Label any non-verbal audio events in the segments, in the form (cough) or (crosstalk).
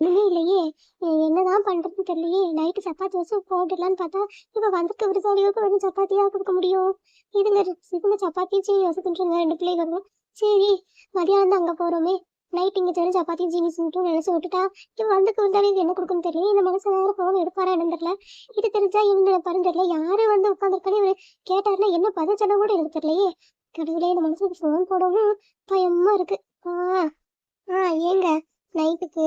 இல்லையே இல்லையே. என்னதான் பண்றதுன்னு தெரியலையே. நைட்டு சப்பாத்தி வச்சு போட்டுடலான்னு பார்த்தா இப்ப வந்துட்டு விருதாளிகளுக்கு வெறும் சப்பாத்தியா கொடுக்க முடியும்? இதுங்க இதுங்க சப்பாத்தி சீனி வச்சு தின்றுங்க ரெண்டு பிள்ளைகளும். சரி மதியானம் தான் அங்க போறோமே. நைட் இங்க தெரிஞ்ச சப்பாத்தி சீனி சின்ட்டு நினைச்சு விட்டுட்டா இவன் வந்துக்கு விருந்தாளிக்கு என்ன கொடுக்குன்னு தெரியல இந்த மனசு வேற போன் எடுப்பாரா என்னன்னு தெரியல. இது தெரிஞ்சா இவங்க பாருன்னு தெரியல. யாரு வந்து உட்காந்துருக்கானே இவரு கேட்டாருன்னா என்ன பதில் சொன்னா கூட எனக்கு தெரியலையே. கடவுளே இந்த மனசுக்கு ஃபோன் போடவும் பயமா இருக்கு. ஆ ஆ ஏங்க நைட்டுக்கு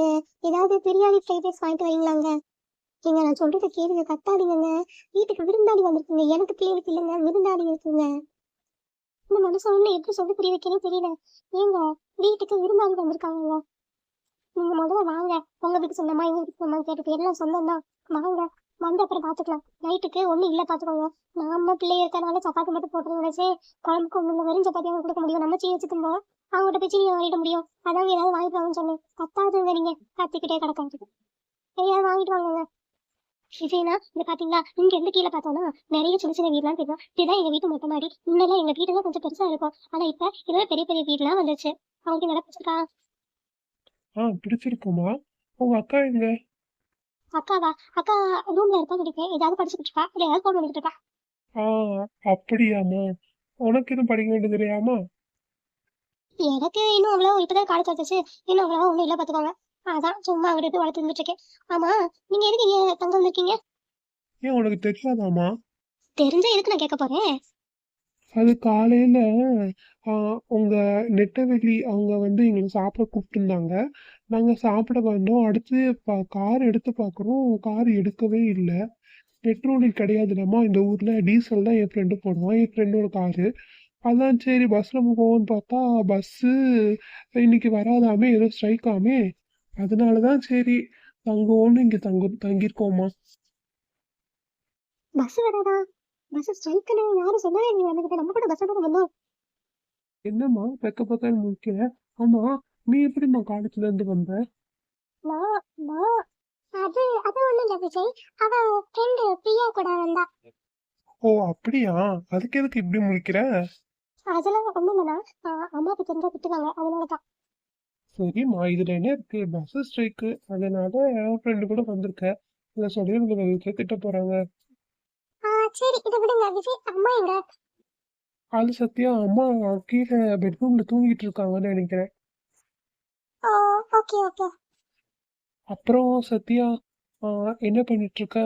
ஏதாவது பிரியாணி ஃப்ரைட் ரைஸ் வாங்கிட்டு வரீங்களாங்க? ஏங்க நான் சொல்றத கேளுங்க கத்தாதீங்கங்க. வீட்டுக்கு விருந்தாளி வந்திருக்குங்க. எனக்கு பிள்ளைகளுக்கு இல்லைங்க விருந்தாளி இருக்குங்க. இந்த மனுஷன் எப்படி சொல்லி புரிய வைக்கணும் தெரியல. ஏங்க வீட்டுக்கு விருந்தாளி வந்திருக்காங்க நீங்க முதல்ல வாங்க. உங்க வீட்டுக்கு சொந்தமா எங்க வீட்டு சொந்தமா கேட்டுட்டு எல்லாம் சொந்தம் தான் வாங்க வந்து அப்புறம் பாத்துக்கலாம் நைட்டுக்கு ஒன்றும் இல்ல பாத்துக்கோங்க நாம பிள்ளை இருக்கறனால சப்பாத்தி மட்டும் போட்டு நினைச்சு குழம்புக்கு ஒண்ணு வெறும் சப்பாத்தி கொடுக்க முடியும். நம்ம செய்ய வச்சு அவங்ககிட்ட போய் சீனி வாங்கிட முடியும். அதான் ஏதாவது வாங்கிட்டு வாங்கன்னு சொன்னேன் கத்தாதுங்க நீங்க கத்திக்கிட்டே கிடக்காது ஏதாவது வாங்கிட்டு வாங்கங்க. விஜயனா இது பாத்தீங்களா? இங்க இருந்து கீழே பார்த்தோம்னா நிறைய சின்ன சின்ன வீடுலாம் தெரியும். இதுதான் எங்க வீட்டு மொட்டை மாடி. முன்னெல்லாம் எங்க வீடு தான் கொஞ்சம் பெருசா இருக்கும். ஆனா இப்ப இதெல்லாம் பெரிய பெரிய வீடுலாம் வந்துச்சு அவங்களுக்கு நடப்பிச்சிருக்கா ஆ பிடிச்சிருக்குமா? உங்க அக்கா எங்க? அக்காவா? அக்கா ரூம்ல இருப்பா நினைக்கிறேன் ஏதாவது படிச்சுட்டு இருக்கா இல்ல ஏதாவது போன் பண்ணிட்டு இருக்கா ஆ அப்படியாம்மா. உனக்கு எதுவும் படிக்க வேண்டியது இல்லையாமா எனக்கு இன்னும் அவ்வளோ இப்பதான் காலேஜ் வந்துச்சு இன்னும் அவ்வளவா ஒண்ணும் இல்ல பாத்துக்கோங்க. அதான் சும்மா அங்கிட்டு வளர்த்து இருந்துட்டு இருக்கேன். ஆமா நீங்க எதுக்கு இங்க தங்க வந்திருக்கீங்க? ஏன் உனக்கு தெரியாதாம்மா? தெரிஞ்சா எதுக்கு நான் கேட்க போறேன்? அது காலையில ஆ, உங்க நெட்டவெளி அவங்க வந்து எங்களை சாப்பிட கூப்பிட்டுருந்தாங்க. நாங்க சாப்பிட வந்தோம். அடுத்து கார் எடுத்து பார்க்குறோம் கார் எடுக்கவே இல்லை. பெட்ரோல் கிடையாதுலம்மா. இந்த ஊர்ல டீசல் தான் என் ஃப்ரெண்டு போடுவான். என் ஃப்ரெண்டோட காரு. அதான் சரி பஸ்ல போவோம்னு பார்த்தா பஸ்ஸு இன்னைக்கு வராதாமே ஏதோ ஸ்ட்ரைக் ஆமே. அதனாலதான் சரி தங்குவோம்னு இங்க தங்கு தங்கியிருக்கோம்மா. பஸ் வராதா? பஸ் ஸ்ட்ரைக்குன்னு யாரும் சொல்லவே இல்லையா எனக்கு நம்ம கூட பஸ் தான் வந்தோம் என்னம்மா பெக்க பக்கன்னு முடிக்கிற ஆமா நீ எப்படிம்மா காலேஜ்ல இருந்து வந்த? நான் நான் அது அது ஒண்ணும் இல்ல விஜய். அவ ஃப்ரெண்டு பிரியா கூட வந்தா. ஓ அப்படியா? அதுக்கு எதுக்கு இப்படி முடிக்கிற அதெல்லாம் ஒண்ணும் இல்லைனா அம்மாவுக்கு தெரிஞ்சா திட்டுவாங்க. அதனால தான். சரிம்மா இதுல என்ன இருக்கு? பஸ் ஸ்ட்ரைக்கு அதனால ஃப்ரெண்டு கூட வந்திருக்க. இதை சொல்லி உங்களை வீட்டுல திட்ட போறாங்க. சரி இதை விடுங்க. விஜய் அம்மா எங்க? அது சத்யா அம்மா கீழே பெட்ரூம்ல தூங்கிட்டு இருக்காங்கன்னு நினைக்கிறேன். ஓகே ஓகே அப்புறம் சத்யா என்ன பண்ணிட்டு இருக்க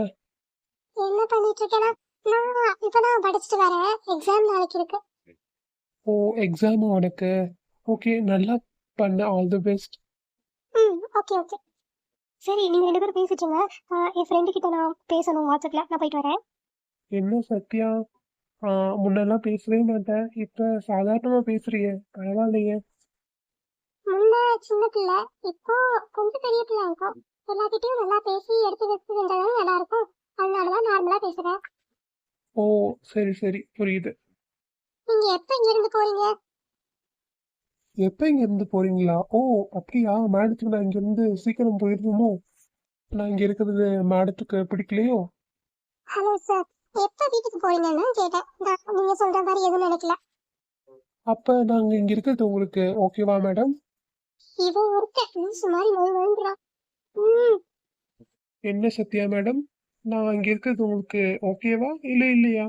என்ன பண்ணிட்டு இருக்கேன்னா நான் இப்பதான் படிச்சுட்டு வரேன். எக்ஸாம் நாளைக்கு இருக்கு. ஓ எக்ஸாம் உனக்கு? ஓகே நல்லா பண்ண. ஆல் தி பெஸ்ட் ம் ஓகே ஓகே சரி நீங்க ரெண்டு பேரும் பேசிட்டு இருங்க என் ஃப்ரெண்டு கிட்ட நான் பேசணும் வாட்ஸ்அப்ல. நான் போயிட்டு வரேன். என்ன சத்யா? முன்னெல்லாம் பேசவே மாட்டேன். இப்ப சாதாரணமா பேசுறியே. பரவாயில்லையே. முன்ன சின்ன பிள்ளை இப்போ கொஞ்சம் பெரிய பிள்ளை இருக்கும் எல்லாத்திட்டையும் நல்லா பேசி எடுத்து செஞ்சாதான் நல்லா இருக்கும். அதனாலதான் நார்மலா பேசுறேன். ஓ சரி சரி. புரியுது. நீங்க எப்ப இங்க இருந்து போறீங்க? எப்ப இங்க இருந்து போறீங்களா? ஓ அப்படியா? மேடத்துக்கு நான் இங்க இருந்து சீக்கிரம் போயிருந்தோமோ நான் இங்க இருக்கிறது மேடத்துக்கு பிடிக்கலையோ? ஹலோ சார் எப்ப வீட்டுக்கு போறீங்கன்னு கேட்டேன். நான் நீங்க சொல்ற மாதிரி எதுவும் நினைக்கல. அப்ப நாங்க இங்க இருக்கிறது உங்களுக்கு ஓகேவா மேடம் இவன் ஒருத்த லூசு மாதிரி நோய் வாங்குறான் ம். என்ன சத்யா மேடம் நான் இங்க இருக்கிறது உங்களுக்கு ஓகேவா இல்ல இல்லையா?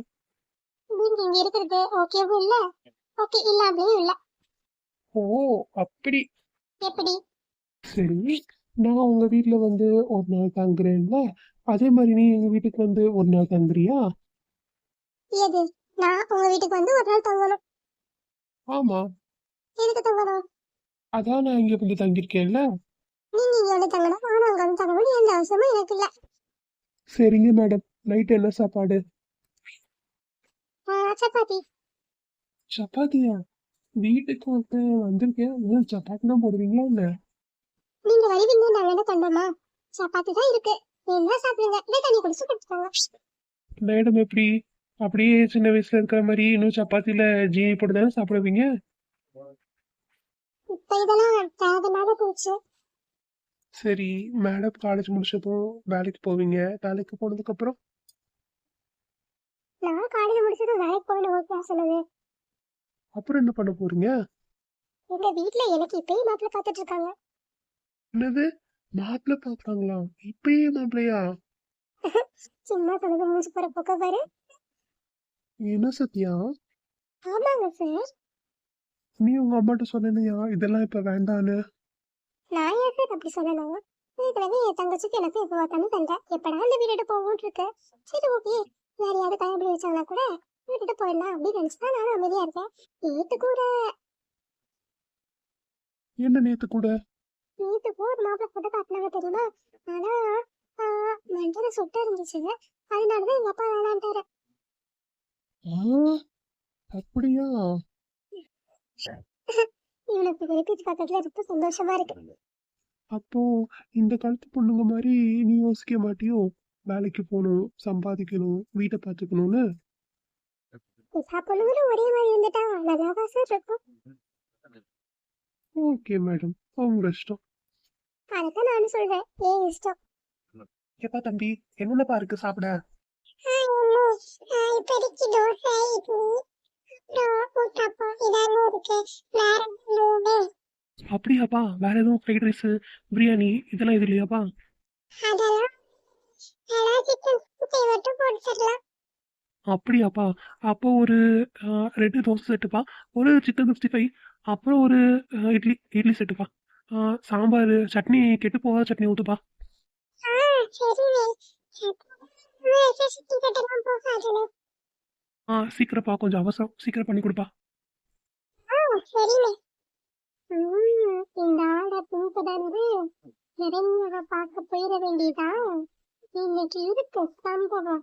நீங்க இங்க இருக்கிறது. ஓகேவும் இல்ல? ஓகே இல்லாமலேயும் இல்ல. ஓ அப்படி. எப்படி? சரி நான் உங்க வீட்ல வந்து ஒரு நாள் தங்குறேன்ல. அதே மாதிரி நீ எங்க வீட்டுக்கு வந்து ஒரு நாள் தங்குறியா? எது? நான் உங்க வீட்டுக்கு வந்து ஒரு நாள் தங்கணும். ஆமா. எதுக்கு தங்கணும்? அதான் நான் இங்க வந்து தங்கியிருக்கேன்ல. நீங்க இங்க வந்து தங்கணும் நானும் அங்க வந்து தங்கணும் எந்த அவசியமும் எனக்கு இல்ல. சரிங்க மேடம் நைட் என்ன சாப்பாடு? சப்பாத்தி. சப்பாத்தியா? வீட்டுக்கு வந்து வந்திருக்கேன். வெறும் சப்பாத்தி தான் போடுவீங்களா இல்ல நீங்க வருவீங்க நான் வேணா தண்டமா சப்பாத்தி தான் இருக்கு. என்ன சாப்பிடுங்க. தண்ணி குடிச்சு குடிச்சுக்கோங்க. மேடம் எப்படி? அப்படியே சின்ன வயசுல இருக்கிற மாதிரி இன்னும் சப்பாத்தில ஜீனி போட்டு தானே சாப்பிடுவீங்க? இப்ப இதெல்லாம் தேவையில்லாத போச்சு. சரி மேடம் காலேஜ் முடிச்சதும் வேலைக்கு போவீங்க. வேலைக்கு போனதுக்கு அப்புறம் நான் காலேஜ் முடிச்சதும் வேலைக்கு போகணும் ஓகே சொன்னது. அப்புறம் என்ன பண்ண போறீங்க? எங்க வீட்ல எனக்கு இப்பயும் மாப்பிள்ள பார்த்துட்டு இருக்காங்க. என்னது? மாப்பிள்ளை பாக்குறாங்களா இப்பயே மாப்பிள்ளையா (laughs) சும்மா சொல்லுங்க மூச்சு போற பக்கம் பாரு. என்ன சத்யா? ஆமாங்க சார் நீ உங்க அம்மாட்ட சொன்னியா இதெல்லாம் இப்ப வேண்டான்னு. நான் ஏன் சார் அப்படி சொல்லணும்? ஏற்கனவே என் தங்கச்சிக்கு எனக்கு எப்போ பார்த்தாலும் சண்டை எப்படா இந்த வீட்டு போகும்னு இருக்கு? சரி ஓகே யாரும் கல்யாணம் வச்சாங்கன்னா கூட வீட்டுட்டு போயிடலாம் அப்படின்னு நினைச்சுதான் நானும் அமைதியா இருக்கேன். நேத்து கூட என்ன நேத்து கூட? நேத்து கூட ஒரு மாப்பிள்ளை போட்டு காட்டினாங்க தெரியுமா? ஆனா மண்டல சுட்டு இருந்துச்சு. அதனாலதான் எங்க அப்பா வேணான்ட்டாரு. அப்படியா? இவனுக்கு வெறுப்பிச்சு பார்த்ததுல ரொம்ப சந்தோஷமா இருக்கு. அப்போ இந்த காலத்து பொண்ணுங்க மாதிரி நீ யோசிக்க மாட்டியோ? வேலைக்கு போகணும் சம்பாதிக்கணும் வீட்டை பார்த்துக்கணும்னு. எல்லா பொண்ணுங்களும் ஒரே மாதிரி இருந்துட்டா நல்லாவா சார் இருக்கும். Okay madam. உங்க இஷ்டம். அதைத்தான் நானும் சொல்றேன். ஏன் இஷ்டம்? எப்பா தம்பி. என்னென்னப்பா இருக்கு? சாப்பிட. இப்போதைக்கு தோசை இட்லி அப்படியாப்பா. வேற எதுவும் ஃப்ரைட் ரைஸ் பிரியாணி இதெல்லாம் இது இல்லையாப்பா? அதெல்லாம் அப்படியாப்பா. அப்போ ஒரு ரெண்டு தோசை செட்டுப்பா. ஒரு சிக்கன் சிக்ஸ்டி ஃபைவ். அப்புறம் ஒரு இட்லி இட்லி செட்டுப்பா. சாம்பார் சட்னி கெட்டு போகாத சட்னி ஊத்துப்பா. ஆ சீக்கிரப்பா. கொஞ்சம் அவசரம். சீக்கிரம் பண்ணி கொடுப்பா. இந்த ஆளை பின்தொடர்ந்து இறைஞரை பார்க்க போயிட வேண்டியதான் இன்னைக்கு இருக்கு சம்பவம்.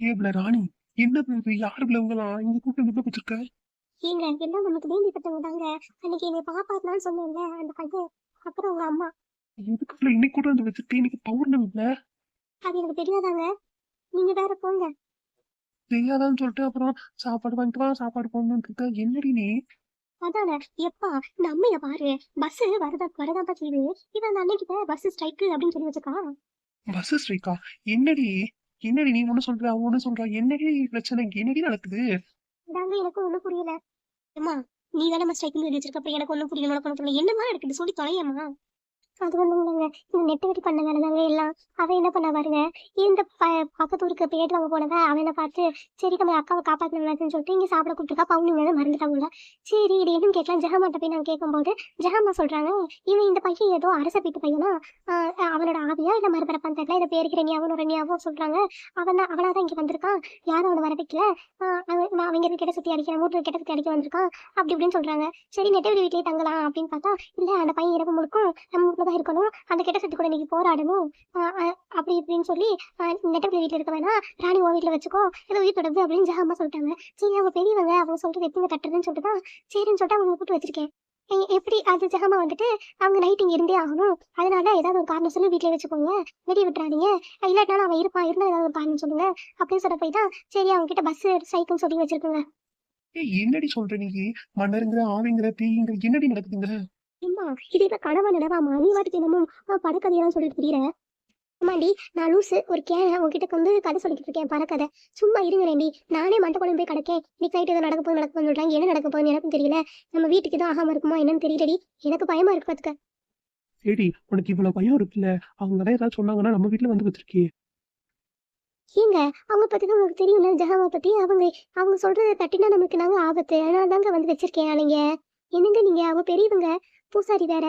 ஏப்ல ராணி என்ன இது? யாரு பிள்ளைங்களாம் இங்க கூட்டம் வந்து வச்சிருக்க ஏங்க எல்லாம் நமக்கு வேண்டிப்பட்டவங்க தாங்க? அன்னைக்கு என்னை பாப்பாத்தான் சொன்னேன்ல அந்த பையன் அப்புறம் உங்க அம்மா. எதுக்குள்ள இன்னைக்கு கூட வந்து வச்சிருக்கேன் இன்னைக்கு பௌர்ணமி இல்ல அது எனக்கு தெரியாதாங்க. நீங்க வேற போங்க. தெரியாதான்னு சொல்லிட்டு அப்புறம் சாப்பாடு வாங்கிட்டு வா சாப்பாடு போகணும்னு இருக்க. என்னடி நீ? அதானே எப்பா அம்மைய பாரு. பஸ் வரதா வரதாப்பா செய்யுது. இவன் அந்த அன்னைக்கு பஸ் ஸ்ட்ரைக்கு அப்படின்னு சொல்லி வச்சிருக்கான். பஸ் ஸ்ரீகா என்னடி? என்னடி நீ ஒண்ணு சொல்ற ஒண்ணு சொல்ற? என்னடி பிரச்சனை? என்னடி நடக்குது? அதாங்க எனக்கு ஒண்ணும் புரியல. அம்மா நீ தானே நம்ம ஸ்ட்ரைக் எழுதி வச்சிருக்க அப்புறம் எனக்கு ஒண்ணும் புரியல உனக்கு ஒண்ணும் புரியல. என்னமா இருக்குது சொல்லி தொலையம்மா. அது ஒண்ணும் இல்லைங்க. இந்த நெட்டு வெட்டி பண்ண வேலை தாங்க எல்லாம். அவன் என்ன பண்ண பாருங்க? இந்த ப- பக்கத்து ஊருக்கு பேட்டு வாங்க போனதா அவனை பார்த்து சரி நம்ம அக்காவை காப்பாற்றணும்னு சொல்லிட்டு இங்க சாப்பிட கூப்பிட்டுருக்கா. பவுனி வேலை மறந்துட்டாங்க சரி இது எதுவும் கேட்கலாம். ஜெகமாட்ட போய் நான் கேட்கும்போது ஜெகமா சொல்றாங்க இவன் இந்த பையன் ஏதோ அரச வீட்டு பையனா? ஆஹ் அவனோட ஆவியா இல்லை மறுபிறப்பான்னு தெரியல. இதை பேருக்கு ரெனியாவும் ரெனியாவும் சொல்றாங்க. அவன் தான் அவனா தான் இங்க வந்திருக்கான். யாரும் அவனை வர வைக்கல. ஆஹ் அவன் நான் அவங்க கிட்ட சுத்தி அடிக்கிற மூட்டு கிட்ட சுற்றி அடிக்க வந்திருக்கான். அப்படி இப்படின்னு சொல்றாங்க. சரி நெட்டவெளி வீட்டிலே தங்கலாம் அப்படின்னு பார்த்தா இல்ல அந்த பையன் இரவு முழுக்கும் நம்ம தான் இருக்கணும். அந்த கெட்ட சத்து கூட இன்னைக்கு போராடணும். அப்படி இப்படின்னு சொல்லி நெட்டவெளி வீட்டில் இருக்க வேணா ராணி உன் வீட்டில் வச்சுக்கோ. ஏதோ உயிர் தொடர்பு அப்படின்னு ஜாமா சொல்லிட்டாங்க. சரி அவங்க பெரியவங்க அவங்க சொல்கிறது எப்படிங்க கட்டுறதுன்னு சொல்லிட்டு தான் சரின்னு சொல்லிட்டு அவங்க கூப்பிட்டு வச்சிருக்கேன். எப்படி அது ஜெகமா வந்துட்டு அவங்க நைட் இங்கே இருந்தே ஆகணும். அதனால ஏதாவது ஒரு காரணம் சொல்லி வீட்டுல வச்சுக்கோங்க. வெளியே விட்டுறாதீங்க. இல்லாட்டினாலும் அவன் இருப்பான். இருந்தா ஏதாவது காரணம் சொல்லுங்க. அப்படின்னு சொல்ல போய் தான் சரி அவங்க கிட்ட பஸ் சைக்கிள் சொல்லி வச்சிருக்கோங்க. ஏய் என்னடி சொல்ற நீங்க மன்னருங்கிற ஆவிங்கிற பேய்ங்கிற என்னடி நடக்குதுங்க? அம்மா இது இப்ப கனவா நிலவாமா நீ வாட்டுக்கு என்னமோ படக்கதையெல்லாம் சொல்லிட்டு தெரியற. அம்மாடி நான் லூசு ஒரு கேன உங்ககிட்ட வந்து கதை சொல்லிட்டு இருக்கேன் படக்கதை. சும்மா இருங்கறேன்டி நானே மண்டை குழம்பு போய் கிடக்கேன். இன்னைக்கு நைட் ஏதோ நடக்க போகுது நடக்க போகுதுன்னு சொல்றாங்க. என்ன நடக்க போகுதுன்னு எனக்கும் தெரியல. நம்ம வீட்டுக்கு எதுவும் ஆகாம இருக்குமா என்னன்னு தெரியலடி. எனக்கு பயமா இருக்கு பாத்துக்க. ஏடி உனக்கு இவ்வளவு பயம் இருக்குல்ல? அவங்க தான் ஏதாவது சொன்னாங்கன்னா நம்ம வீட்டுல வந்து வச்சிருக்கே ஏங்க அவங்க பத்தி தான் உங்களுக்கு தெரியும்ல ஜெகமா பத்தி? அவங்க அவங்க சொல்றதை தட்டினா நமக்கு நாங்க ஆபத்து. அதனால தாங்க வந்து வச்சிருக்கேன் நீங்க என்னங்க நீங்க? அவங்க பெரியவங்க. பூசாரி வேற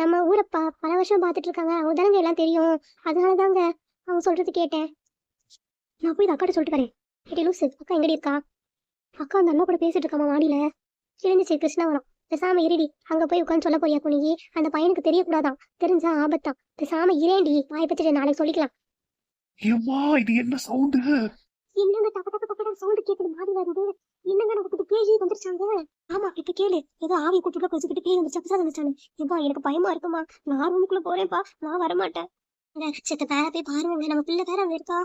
நம்ம ஊரை ப பல வருஷம் பார்த்துட்டு இருக்காங்க அவங்க தானங்க எல்லாம் தெரியும். அதனால தாங்க அவங்க சொல்றது கேட்டேன். நான் போய் அக்காட்ட சொல்லிட்டு வரேன். ஏடி லூசு அக்கா எங்கடி இருக்கா? அக்கா அந்த அண்ணா கூட பேசிட்டு இருக்காமா மாடியில? கிழிஞ்சிச்சு கிருஷ்ணாவரம். பேசாம இருடி. அங்க போய் உட்காந்து சொல்ல போறியா குனிகி அந்த பையனுக்கு தெரியக்கூடாதான். தெரிஞ்சா ஆபத்தான். பேசாம இரேண்டி வாய் பத்திட்டு நாளைக்கு சொல்லிக்கலாம். ஏம்மா இது என்ன சவுண்டு? என்னங்க டக்கு டக்கு டக்கு சவுண்ட் கேக்குது மாடி வருது. என்னங்க நமக்கு பேய் வந்துருச்சாங்க? ஆமா இப்ப கேளு. ஏதோ ஆவி கூட்டுல கொஞ்சிக்கிட்டு பேய் வந்துருச்சு அப்பதான் வந்துச்சானு எப்பா எனக்கு பயமா இருக்குமா? நான் ரூமுக்குள்ள போறேன்ப்பா. நான் வரமாட்டேன். செத்த பேர போய் பாருங்க. நம்ம பிள்ளை பேர அங்க இருக்கா?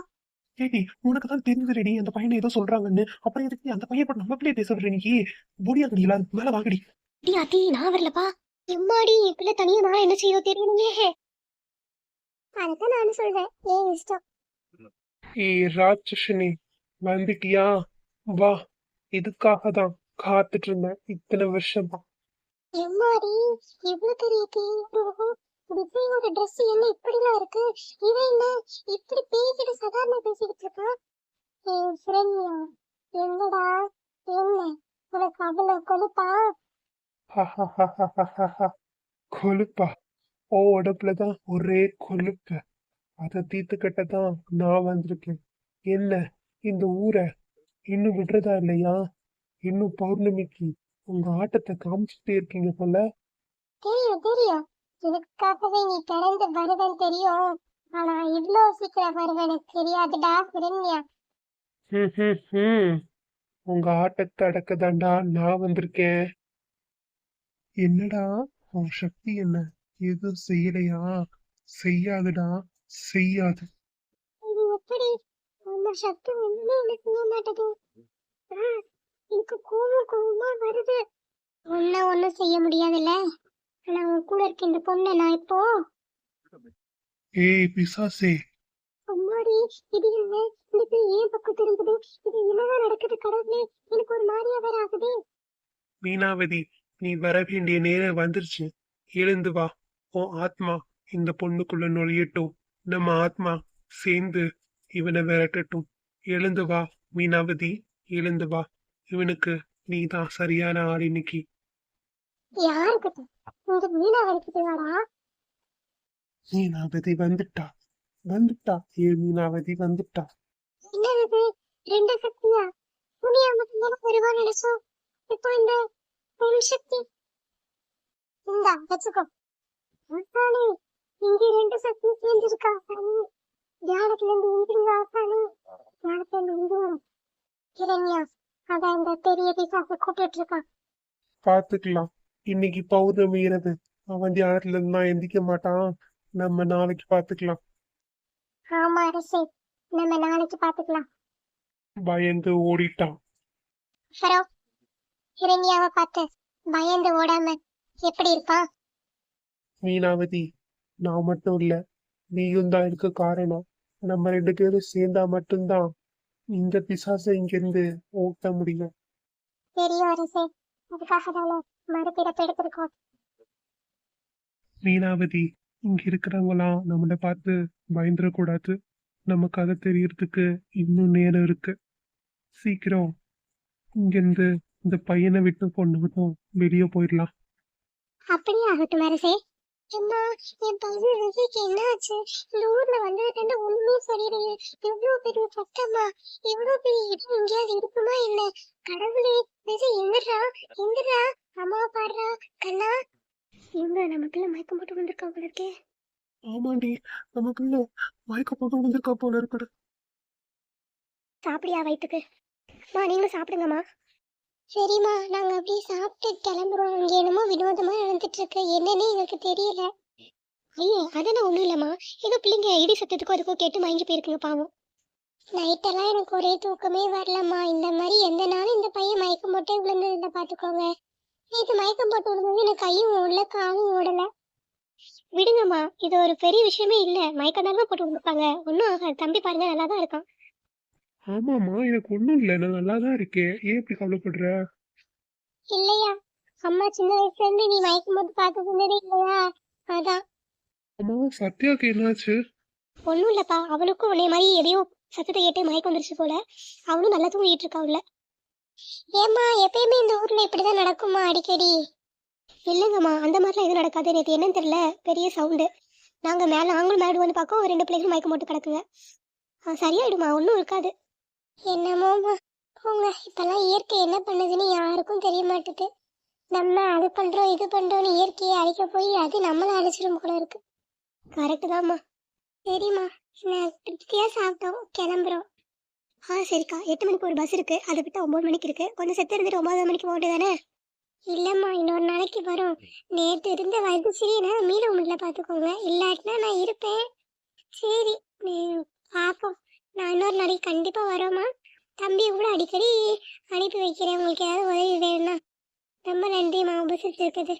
ஏடி உனக்கு தான் தெரிஞ்சதுடி அந்த பையனை ஏதோ சொல்றாங்கன்னு. அப்புறம் எதுக்கு அந்த பையன் கூட நம்ம பிள்ளைய பேச விடுற நீ? புடியா கடிகளா மேல வாங்கடி. டி அத்தி நான் வரலப்பா. எம்மாடி என் பிள்ளை தனியா நான் என்ன செய்யோ தெரியலையே. அதான் நானும் சொல்றேன். ஏன் இஷ்டம்? ஏய் ராட்சசனி வந்துட்டியா? வா. இதுக்காக தான் காத்துட்டு இருந்தேன் இத்தனை வருஷமா? எம்மாடி இவ்வளவு பெரிய விஜயோட ட்ரெஸ் என்ன இப்படிலாம் இருக்கு? இவன் என்ன இப்படி பேசிட்டு சாதாரண பேசிக்கிட்டு இருக்கான் ஏய் ஃப்ரெண்ட்யா என்னடா என்ன? உனக்கு அவ்வளவு கொழுப்பா? கொழுப்பா? ஓ உடம்புலதான் ஒரே கொழுப்பு அதை தீர்த்துக்கிட்ட தான் நான் வந்திருக்கேன். என்ன இந்த ஊரை இன்னும் விடுறதா இல்லையா? இன்னும் பௌர்ணமிக்கு உங்க ஆட்டத்தை காமிச்சிட்டே இருக்கீங்க போல. தெரியும் தெரியும். இதுக்காகவே நீ பிறந்து வருவேன் தெரியும். ஆனா இவ்ளோ சீக்கிரம் வருவேன் தெரியாதுடா ஹம். உங்க ஆட்டத்தை அடக்க தாண்டா நான் வந்திருக்கேன். என்னடா? உன் சக்தி என்ன? எதுவும் செய்யலையா? செய்யாதுடா? செய்யாது. இது எப்படி அந்த சக்தி ஒண்ணுமே எனக்கு மாட்டேது ஆ, எனக்கு கோவம் கோவமா வருது. ஒன்ன ஒண்ணும் செய்ய முடியாதுல்ல. ஆனா உன் கூட இருக்க இந்த பொண்ணை நான் இப்போ ஏய் பிசாசே. அம்மாடி இது என்ன? இந்த ஏன் பக்கம் திரும்புது? இது என்னதான் நடக்குது கடவுளே? எனக்கு ஒரு மாதிரியா வேற ஆகுது. மீனாவதி நீ வர வேண்டிய நேரம் வந்துருச்சு. எழுந்து வா. உன் ஆத்மா இந்த பொண்ணுக்குள்ள நுழையட்டும். நம்ம ஆத்மா சேர்ந்து இவனை விரட்டட்டும். எழுந்து வா மீனாவதி எழுந்து வா. இவனுக்கு நீதான் சரியான ஆள் இன்னைக்கு. மீனாவதி வந்துட்டா. வந்துட்டா. ஏ மீனாவதி வந்துட்டா. ரெண்டு சக்தியா? தானே வருவா நினைச்சோம் இப்போ இந்த பெண் சக்தி. இந்தா வச்சுக்கோ. இங்க ரெண்டு சக்தி சேர்ந்திருக்கா. ஆசானே தியானத்துல இருந்து இங்கிருங்க ஆசானே. தியானத்துல இருந்து இங்க வரும் கிரண்யா அதான் இந்த பெரிய பிசாசை கூப்பிட்டு இருக்கான். பாத்துக்கலாம் இன்னைக்கு பௌர்ணமி இரவு அவன் தியானத்துல இருந்தா எந்திக்க மாட்டான். நம்ம நாளைக்கு பாத்துக்கலாம் ஆமா அரசே. நம்ம நாளைக்கு பாத்துக்கலாம் பயந்து ஓடிட்டான். அப்புறம் கிரண்யாவை பார்த்து பயந்து ஓடாம எப்படி இருப்பான்? மீனாவதி நான் மட்டும் இல்ல நீயும் தான் இருக்க காரணம். நம்ம ரெண்டு பேரும் சேர்ந்தா மட்டும்தான் இந்த பிசாசை இங்கிருந்து ஓட்ட முடியும். தெரியும் அரசே. அதுக்காக தானே மறுபிறப்பு எடுத்திருக்கோம். மீனாவதி இங்க இருக்கிறவங்களாம் நம்மளை பார்த்து பயந்துடக்கூடாது. நம்ம கதை தெரியறதுக்கு இன்னும் நேரம் இருக்கு. சீக்கிரம் இங்கிருந்து இந்த பையனை விட்டு பொண்ணு விட்டும் வெளியே போயிடலாம். அப்படியே ஆகட்டும் அரசே. அம்மா என் பையன் விஜய்க்கு என்ன ஆச்சு இந்த ஊர்ல வந்ததுல ஒண்ணுமே சரியில்லையே எவ்வளவு பெரிய கஷ்டமா எவ்வளவு பெரிய இடம் எங்கேயாவது இருக்குமா என்ன? கடவுளே விஜய் எங்கடா? எங்கடா? அம்மா பாடுறா கண்ணா? இவங்க நமக்குள்ள மயக்கம் போட்டு வந்திருக்காங்க போல இருக்கே. ஆமாண்டி நமக்குள்ள மயக்க போட்டு வந்திருக்கா போல இருக்குது. சாப்பிடியா வயிற்றுக்கு மா நீங்களும் சாப்பிடுங்கம்மா. சரிம்மா நாங்க அப்படியே சாப்பிட்டு கிளம்புறோம். அங்கே என்னமோ வினோதமா நடந்துட்டு இருக்கு என்னன்னு எங்களுக்கு தெரியல. ஐயோ அதெல்லாம் ஒண்ணும் இல்லம்மா. ஏதோ பிள்ளைங்க இடி சத்தத்துக்கும் அதுக்கும் கேட்டு மயங்கி போயிருக்குங்க பாவம். நைட்டெல்லாம் எனக்கு ஒரே தூக்கமே வரலம்மா. இந்த மாதிரி எந்த நாளும் இந்த பையன் மயக்கம் போட்டு விழுந்ததுல பாத்துக்கோங்க நேற்று மயக்கம் போட்டு விழுந்தது எனக்கு கையும் ஓடல காலும் ஓடல. விடுங்கம்மா இது ஒரு பெரிய விஷயமே இல்ல. மயக்கம் தான் போட்டு விழுப்பாங்க ஒன்றும் ஆகாது. தம்பி பாருங்க நல்லா தான் இருக்கான். ஆமாம்மா எனக்கு ஒண்ணும் இல்ல. நான் நல்லா தான் இருக்கேன். ஏன் இப்படி கவலைப்படுற? இல்லையா. அம்மா சின்ன வயசுல இருந்து நீ மயக்கம் போட்டு பார்த்து சொன்னதே இல்லையா? அதான். அம்மா சத்யாக்கு என்னாச்சு? ஒண்ணும் இல்லப்பா. அவளுக்கும் உன்னை மாதிரி எதையோ சத்தத்தை கேட்டு மயக்கம் வந்துருச்சு போல. அவளும் நல்லா தூங்கிட்டு இருக்கா உள்ள. ஏம்மா எப்பயுமே இந்த ஊர்ல இப்படிதான் நடக்குமா அடிக்கடி? இல்லைங்கம்மா அந்த மாதிரிலாம் எதுவும் நடக்காது. நேற்று என்னன்னு தெரியல. பெரிய சவுண்டு. நாங்க மேல நாங்களும் மேடு வந்து பார்க்கோம். ரெண்டு பிள்ளைகளும் மயக்கம் போட்டு கிடக்குங்க. ஆ, சரியாயிடுமா. ஒன்றும் இருக்காது. என்னமோமா போங்க இப்பெல்லாம் இயற்கை என்ன பண்ணுதுன்னு யாருக்கும் தெரிய மாட்டுது நம்ம அது பண்றோம் இது பண்றோம்னு இயற்கையை அழிக்க போய் அது நம்மள அழிச்சிடும் போல இருக்கு. கரெக்டு தான்மா சரிம்மா நான் திருப்தியா சாப்பிட்டோம் கிளம்புறோம். ஆ சரிக்கா எட்டு மணிக்கு ஒரு பஸ் இருக்கு. அதை விட்டு ஒன்பது மணிக்கு இருக்கு. கொஞ்சம் செத்து இருந்துட்டு ஒன்பது மணிக்கு போக தானே இல்லம்மா இன்னொரு நாளைக்கு வரும். நேற்று இருந்த வயது சரி என்னால் மீள முடியல பார்த்துக்கோங்க இல்லாட்டினா நான் இருப்பேன். சரி நீ பார்ப்போம் நான் இன்னொரு நாளைக்கு கண்டிப்பாக வரோம்மா. தம்பியை கூட அடிக்கடி அனுப்பி வைக்கிறேன். உங்களுக்கு ஏதாவது உதவி வேணும்னா. ரொம்ப நன்றிம்மா உபசரித்து இருக்குது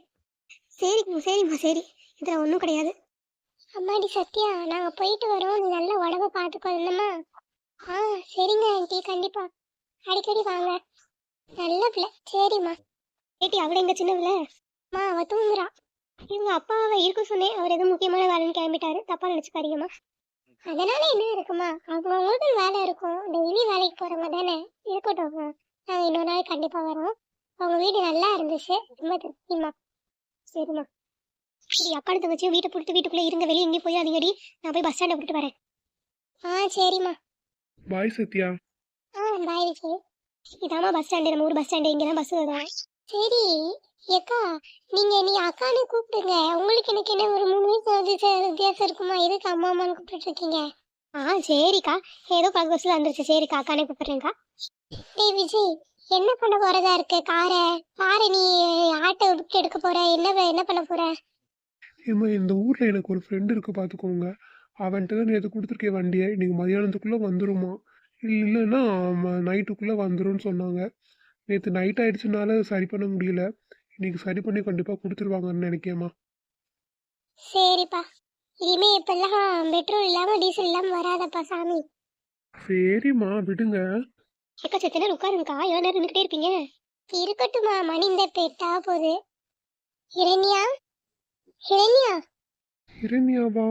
சரிம்மா சரிம்மா சரி. இதில் ஒன்றும் கிடையாது. அம்மாடி சத்யா நாங்கள் போயிட்டு வரோம். நீ நல்ல உடம்ப பார்த்துக்கோ என்னம்மா? ஆ சரிங்க ஆண்டி கண்டிப்பா. அடிக்கடி வாங்க. நல்ல பிள்ளை. சரிம்மா. ஏட்டி அவளை எங்க சின்ன பிள்ளை? அம்மா அவ தூங்குறா. இவங்க அப்பாவை இருக்க சொன்னேன். அவர் எதுவும் முக்கியமான வேலைன்னு கிளம்பிட்டாரு. தப்பா நினைச்சுக்காதீங்கம்மா. அதனால என்ன இருக்குமா? அவங்களுக்கு வேலை இருக்கும். டெய்லி வேலைக்கு போறவங்க தானே? இருக்கட்டும் நாங்கள் இன்னொரு நாள் கண்டிப்பா வரோம். அவங்க வீடு நல்லா இருந்துச்சு. ரொம்ப திருப்திமா சரிம்மா. சரி அப்பா தங்கச்சியும் வீட்டை போட்டு வீட்டுக்குள்ளே இருங்க. வெளியே எங்கேயும் போய் அதிகடி நான் போய் பஸ் ஸ்டாண்டை விட்டுட்டு வரேன். ஆ சரிம்மா. பாய் சத்யா. ஆ பாய் விஜய். இதாம்மா பஸ் ஸ்டாண்டு நம்ம ஊர் பஸ் ஸ்டாண்டு இங்கே தான் பஸ் வரும். சரி. ஏக்கா நீங்க நீ அக்கான்னு கூப்பிடுங்க. உங்களுக்கு எனக்கு என்ன ஒரு மூணு வயசு வித்தியாசம் வித்தியாசம் இருக்குமா? எதுக்கு அம்மா அம்மான்னு கூப்பிட்டு இருக்கீங்க ஆ சரிக்கா. ஏதோ பத்து வருஷம் வந்துருச்சு. சரிக்கா அக்கானே கூப்பிடுறேன்க்கா. டேய் விஜய் என்ன பண்ண போறதா இருக்கு? காரை காரை நீ ஆட்டோ விட்டு எடுக்க போற? என்ன என்ன பண்ண போற? ஏம்மா இந்த ஊர்ல எனக்கு ஒரு ஃப்ரெண்டு இருக்கு பாத்துக்கோங்க. அவன்கிட்ட தான் நேற்று கொடுத்துருக்கேன் வண்டியை. இன்னைக்கு மதியானத்துக்குள்ள வந்துருமா? இல்லைன்னா நைட்டுக்குள்ள வந்துரும்னு சொன்னாங்க. நேற்று நைட் ஆயிடுச்சுனால சரி பண்ண முடியல. இன்னைக்கு சரி பண்ணி கண்டிப்பா கொடுத்துருவாங்கன்னு நினைக்கேம்மா சரிப்பா. இனிமே இப்பெல்லாம் பெட்ரோல் இல்லாம டீசல் இல்லாம வராதப்பா சாமி. சரிம்மா விடுங்க. எக்கா செத்தனர் உட்காருங்கக்கா. எவ்வளோ நேரம் நின்றுக்கிட்டே இருப்பீங்க? இருக்கட்டும்மா மணி இந்த பெட்டா போகுது. ஹிரண்யா ஹிரண்யா ஹிரண்யாவா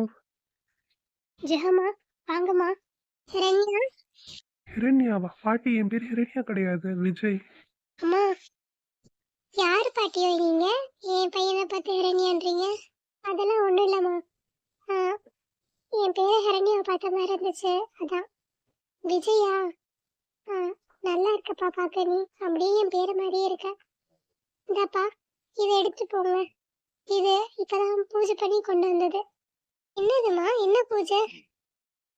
ஜெகமா வாங்கம்மா. ஹிரண்யா ஹிரண்யாவா பாட்டி என் பேர் ஹிரண்யா கிடையாது விஜய். அம்மா யார் பாட்டியோ நீங்க? என் பையனை பார்த்து ஹரணியான்றீங்க? அதெல்லாம் ஒன்றும் இல்லைம்மா. என் பேர் ஹிரண்யாவை பார்த்த மாதிரி இருந்துச்சு. அதான். விஜயா? ஆ நல்லா இருக்கப்பா பார்க்க நீ. அப்படியே என் பேரை மாதிரியே இருக்க. இந்தாப்பா இதை எடுத்து போங்க. இது இப்போதான் பூஜை பண்ணி கொண்டு வந்தது. என்னதுமா என்ன பூஜை?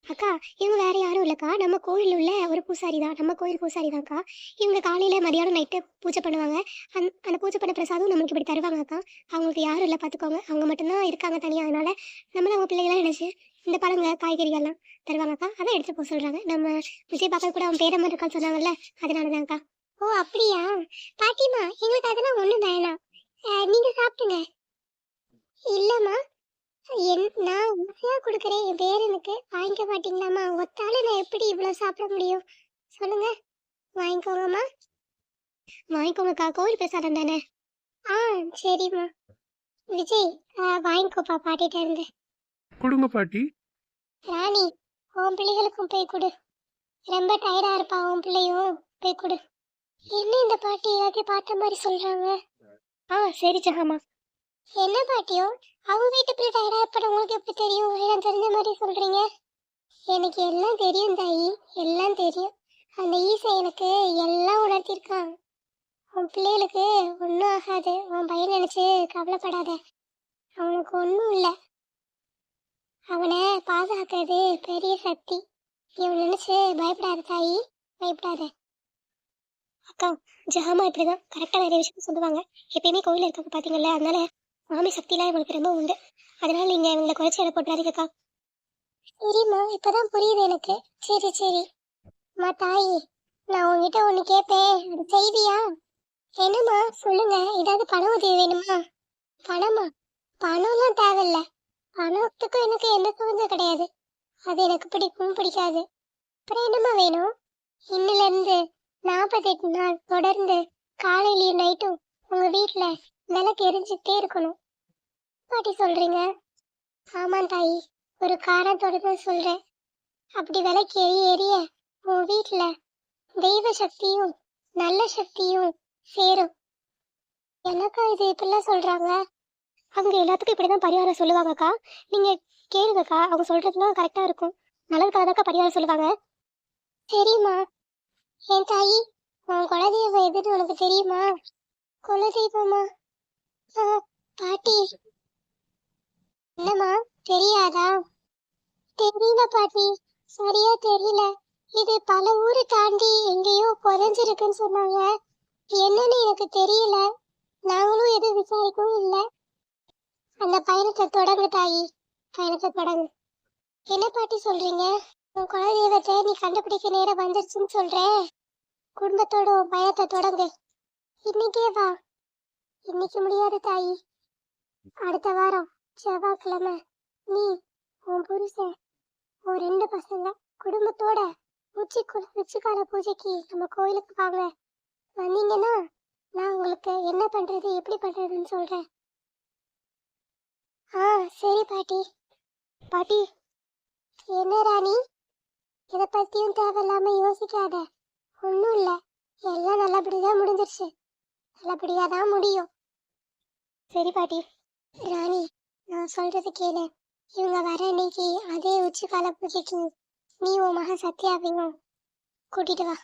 அக்கா இவங்க வேற யாரும் இல்லக்கா. நம்ம கோயில் உள்ள ஒரு பூசாரி தான் நம்ம கோயில் பூசாரி தான்க்கா இவங்க காலையில மதியானம் நைட்டு பூஜை பண்ணுவாங்க. அந் அந்த பூஜை பண்ண பிரசாதம் நம்மளுக்கு இப்படி தருவாங்க அக்கா அவங்களுக்கு யாரும் இல்லை பார்த்துக்கோங்க அவங்க மட்டும்தான் இருக்காங்க தனியாக அதனால நம்மளும் அவங்க பிள்ளைங்களாம் நினைச்சு இந்த பழங்க காய்கறிகள்லாம் தருவாங்கக்கா. அதான் எடுத்து போக சொல்றாங்க. நம்ம விஜய் பார்க்க கூட அவன் பேர இருக்கான்னு சொன்னாங்கல்ல அதனால தான்க்கா ஓ அப்படியா? பாட்டிமா எங்களுக்கு அதெல்லாம் ஒன்றும் வேணாம். நீங்க சாப்பிடுங்க. இல்லம்மா. என் நான் உண்மையா கொடுக்குறேன். என் பேரனுக்கு வாங்கிக்க மாட்டீங்களாம்மா? ஒத்தால நான் எப்படி இவ்வளோ சாப்பிட முடியும்? சொல்லுங்க. வாங்கிக்கோங்கம்மா. வாங்கிக்கோங்கக்கா. கோவில் பிரசாதம் தானே? ஆ சரிம்மா. விஜய் ஆ, வாங்கிக்கோப்பா. பாட்டிகிட்ட இருந்து. கொடுங்க பாட்டி. ராணி உன் பிள்ளைகளுக்கும் போய் கொடு. ரொம்ப டயர்டா இருப்பா உன் பிள்ளையும். போய் கொடு. என்ன இந்த பாட்டி? எல்லாத்தையும் பார்த்த மாதிரி சொல்றாங்க. ஆ சரி ஜஹாமா என்ன பாட்டியோ? அவங்க வீட்டு பிள்ளை டயர்டா இருப்பட உங்களுக்கு எப்படி தெரியும்? எல்லாம் தெரிஞ்ச மாதிரி சொல்கிறீங்க எனக்கு எல்லாம் தெரியும் தாயி. எல்லாம் தெரியும். அந்த ஈசை எனக்கு எல்லாம் உணர்த்திருக்கான் உன் பிள்ளைகளுக்கு ஒன்றும் ஆகாது. உன் பையன் நினச்சி கவலைப்படாத. அவனுக்கு ஒன்றும் இல்லை. அவனை பாதுகாக்கிறது பெரிய சக்தி. இவன் நினச்சி பயப்படாத தாயி. பயப்படாத. அக்கா ஜஹாமா இப்படிதான். கரெக்டாக நிறைய விஷயம் சொல்லுவாங்க. எப்பயுமே கோயில் இருக்கவங்க பாத்தீங்கல்ல அதனால மாமி சக்திலாம் இவங்களுக்கு ரொம்ப உண்டு. அதனால நீங்க இவங்களை குறைச்சி எடை போட்டுறாதீங்கக்கா. சரிம்மா இப்பதான் புரியுது எனக்கு. சரி சரி. அம்மா தாயி நான் உங்ககிட்ட ஒண்ணு கேட்பேன் அது செய்தியா? என்னம்மா சொல்லுங்க. ஏதாவது பண உதவி வேணுமா? பணமா? பணம்லாம் தேவையில்ல. பணத்துக்கும் எனக்கு எந்த சம்மந்தம் கிடையாது. அது எனக்கு பிடிக்கும் பிடிக்காது. அப்புறம் என்னம்மா வேணும்? இன்னில இருந்து நாற்பத்தெட்டு நாள் தொடர்ந்து காலையிலையும் நைட்டும் உங்க வீட்ல விளக்கு எரிஞ்சுக்கிட்டே இருக்கணும். பாட்டி சொல்றீங்க? ஆமாம் தாயி ஒரு காரணத்தோட சொல்றேன். அப்படி விளக்கு எரிய எரிய உன் வீட்டில் தெய்வ சக்தியும் நல்ல சக்தியும் சேரும். எனக்கா இது இப்படிலாம் சொல்றாங்க? அவங்க எல்லாத்துக்கும் இப்படி தான் பரிகாரம் சொல்லுவாங்கக்கா. நீங்கள் கேளுங்கக்கா அவங்க சொல்கிறதுலாம் கரெக்டாக இருக்கும். நல்லதுக்காக தான்க்கா பரிகாரம் சொல்லுவாங்க. சரிம்மா. என் தாயி உன் குலதெய்வம் எதுன்னு உனக்கு தெரியுமா? குலதெய்வமா? பாட்டி. என்னம்மா தெரியாதா? தெரியல பாட்டி. சரியா தெரியல. இது பல ஊரு தாண்டி எங்கேயோ புதஞ்சிருக்குன்னு சொன்னாங்க. என்னன்னு எனக்கு தெரியல. நாங்களும் எதுவும் விசாரிக்கவும் இல்லை. அந்த பயணத்தை தொடங்கு தாயி. பயணத்தை தொடங்கு. என்ன பாட்டி சொல்றீங்க? உன் குலதெய்வத்தை நீ கண்டுபிடிக்க நேரம் வந்துருச்சுன்னு சொல்றேன் குடும்பத்தோட உன் பயணத்தை தொடங்கு. இன்னைக்கே வா. இன்னைக்கு முடியாது தாயி. அடுத்த வாரம் செவ்வாய்க்கிழமை நீ உன் புருஷன் உன் ரெண்டு பசங்க குடும்பத்தோட உச்சி உச்சிக்கால பூஜைக்கு நம்ம கோயிலுக்கு வாங்க. வந்தீங்கன்னா நான் உங்களுக்கு என்ன பண்றது எப்படி பண்றதுன்னு சொல்றேன். ஆ சரி பாட்டி. பாட்டி என்ன ராணி? இதை பத்தியும் தேவையில்லாம யோசிக்காத. ஒன்றும் இல்லை. எல்லாம் நல்லபடியாக முடிஞ்சிருச்சு. நல்லபடியாக தான் முடியும். சரி பாட்டி. ராணி நான் சொல்றது கேளு. இவங்க வர அன்னைக்கு அதே உச்சிக்கால பூஜைக்கு நீ உன் மகன் சத்யாவையும் கூட்டிட்டு வா.